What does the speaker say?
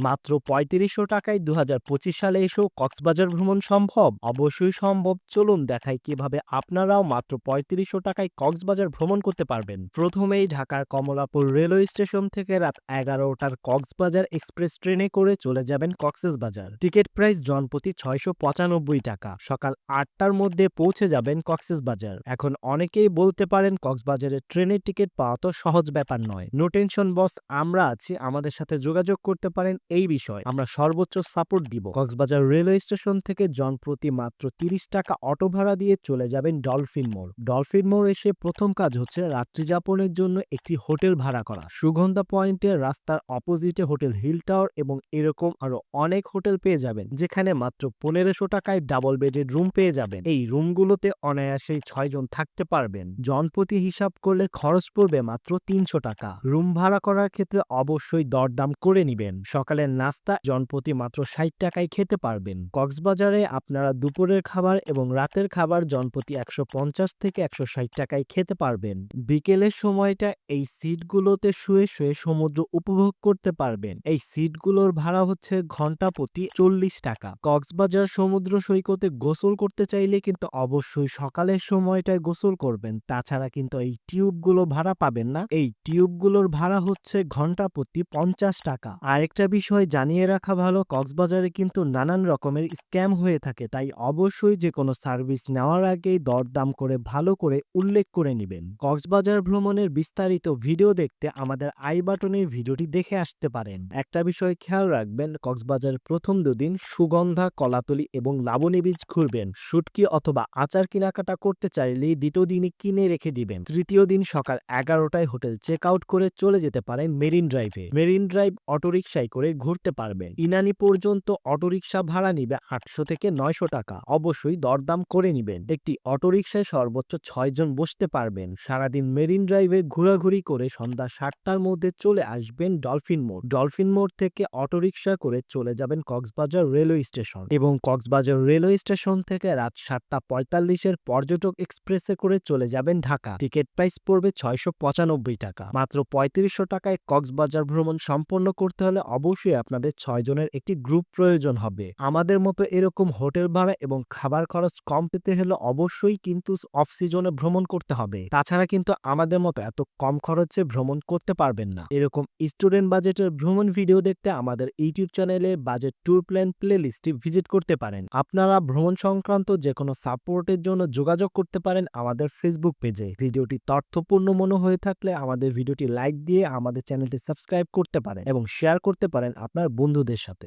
মাত্র পঁয়ত্রিশশো টাকায় দু হাজার পঁচিশ সালে এসেও কক্সবাজার ভ্রমণ সম্ভব? অবশ্যই সম্ভব। চলুন দেখাই কীভাবে আপনারাও মাত্র পঁয়ত্রিশশো টাকায় কক্সবাজার ভ্রমণ করতে পারবেন। প্রথমেই ঢাকার কমলাপুর রেলওয়ে স্টেশন থেকে রাত এগারোটার কক্সবাজার এক্সপ্রেস ট্রেনে করে চলে যাবেন কক্সবাজার টিকিট প্রাইস জনপ্রতি ছয়শো পঁচানব্বই টাকা। সকাল আটটার মধ্যে পৌঁছে যাবেন কক্সবাজার এখন অনেকেই বলতে পারেন, কক্সবাজারের ট্রেনের টিকিট পাওয়া তো সহজ ব্যাপার নয়। নো টেনশন বস, আমরা আছি। আমাদের সাথে যোগাযোগ করতে পারেন এই বিষয়, আমরা সর্বোচ্চ সাপোর্ট দিব। কক্সবাজার রেলওয়ে স্টেশন থেকে জনপ্রতি মাত্র তিরিশ টাকা অটো ভাড়া দিয়ে চলে যাবেন ডলফিন মোড়। ডলফিন মোড় এসে প্রথম কাজ হচ্ছে রাত্রি যাপনের জন্য একটি হোটেল ভাড়া করা। সুগন্ধা পয়েন্টের রাস্তার অপোজিটে হোটেল হিল টাওয়ার এবং এরকম আরও অনেক হোটেল পেয়ে যাবেন, যেখানে মাত্র পনেরোশো টাকায় ডাবল বেডের রুম পেয়ে যাবেন। এই রুমগুলোতে অনায়াসেই ছয়জন থাকতে পারবেন। জনপ্রতি হিসাব করলে খরচ পড়বে মাত্র তিনশো টাকা। রুম ভাড়া করার ক্ষেত্রে অবশ্যই দরদাম করে নিবেন। সকালের নাস্তা জনপ্রতি মাত্র ষাট টাকায় খেতে পারবেন। কক্সবাজারে আপনারা দুপুরের খাবার এবং রাতের খাবার জনপ্রতি একশো পঞ্চাশ থেকে একশো ষাট টাকায় খেতে পারবেন। বিকেলের সময়টা এই সিটগুলোতে শুয়ে শুয়ে সমুদ্র উপভোগ করতে পারবেন। এই সিটগুলোর ভাড়া হচ্ছে ঘণ্টা প্রতি চল্লিশ টাকা। কক্সবাজার সমুদ্র সৈকতে গোসল করতে চাইলে কিন্তু অবশ্যই সকালের সময়টায় গোসল করবেন। তাছাড়া কিন্তু এই টিউবগুলো ভাড়া পাবেন না। এই টিউবগুলোর ভাড়া হচ্ছে ঘণ্টা প্রতি পঞ্চাশ টাকা। আরেকটা জানিয়ে রাখা ভালো, কক্সবাজারে কিন্তু নানান রকমের স্ক্যাম হয়ে থাকে, তাই অবশ্যই যে কোনো সার্ভিস নেওয়ার আগেই দরদাম করে, ভালো করে উল্লেখ করে নেবেন। কক্সবাজার ভ্রমণের বিস্তারিত ভিডিও দেখতে আমাদের আই বাটনের ভিডিওটি দেখে আসতে পারেন। একটা বিষয় খেয়াল রাখবেন, কক্সবাজার প্রথম দুদিন সুগন্ধা, কলাতলি এবং লাবণী বীজ ঘুরবেন। শুটকি অথবা আচার কেনাকাটা করতে চাইলে দ্বিতীয় দিনে কিনে রেখে দিবেন। তৃতীয় দিন সকাল এগারোটায় হোটেল চেক আউট করে চলে যেতে পারেন মেরিন ড্রাইভে। মেরিন ড্রাইভ অটোরিকশায় করে ঘুরতে পারবেন ইনানি পর্যন্ত অটোরিকশা ভাড়া নিবে আটশো থেকে নয়শো টাকা। অবশ্যই দরদাম করে নিবেন। একটি অটোরিকশায় সর্বোচ্চ ছয় জন বসতে পারবেন। সারাদিন মেরিন ড্রাইভে ঘোরাঘুরি করে সন্ধ্যা সাতটার মধ্যে চলে আসবেন ডলফিন মোড়। ডলফিন মোড় থেকে অটোরিকশা করে চলে যাবেন কক্সবাজার রেলওয়ে স্টেশন এবং কক্সবাজার রেলওয়ে স্টেশন থেকে রাত সাতটা পঁয়তাল্লিশের পর্যটক এক্সপ্রেসে করে চলে যাবেন ঢাকা। টিকিট প্রাইস পড়বে ছয়শো পঁচানব্বই টাকা। মাত্র পঁয়ত্রিশশো টাকায় কক্সবাজার ভ্রমণ সম্পন্ন করতে হলে অবশ্যই আপনাদের ছয় জনের একটি গ্রুপ প্রয়োজন হবে। আমাদের মতো এরকম হোটেল ভাড়া এবং খাবার খরচ কম পেতে হলে অবশ্যই কিন্তু অফ সিজনে ভ্রমণ করতে হবে। তাছাড়া কিন্তু আমাদের মতো এত কম খরচে ভ্রমণ করতে পারবেন না। এরকম স্টুডেন্ট বাজেটের ভ্রমণ ভিডিও দেখতে আমাদের ইউটিউব চ্যানেলে বাজেট ট্যুর প্ল্যান প্লে লিস্টটি ভিজিট করতে পারেন। আপনারা ভ্রমণ সংক্রান্ত যে কোনো সাপোর্টের জন্য যোগাযোগ করতে পারেন আমাদের ফেসবুক পেজে। ভিডিওটি তথ্যপূর্ণ মনে হয়ে থাকলে আমাদের ভিডিওটি লাইক দিয়ে আমাদের চ্যানেলটি সাবস্ক্রাইব করতে পারেন এবং শেয়ার করতে পারেন আপনার বন্ধুদের সাথে।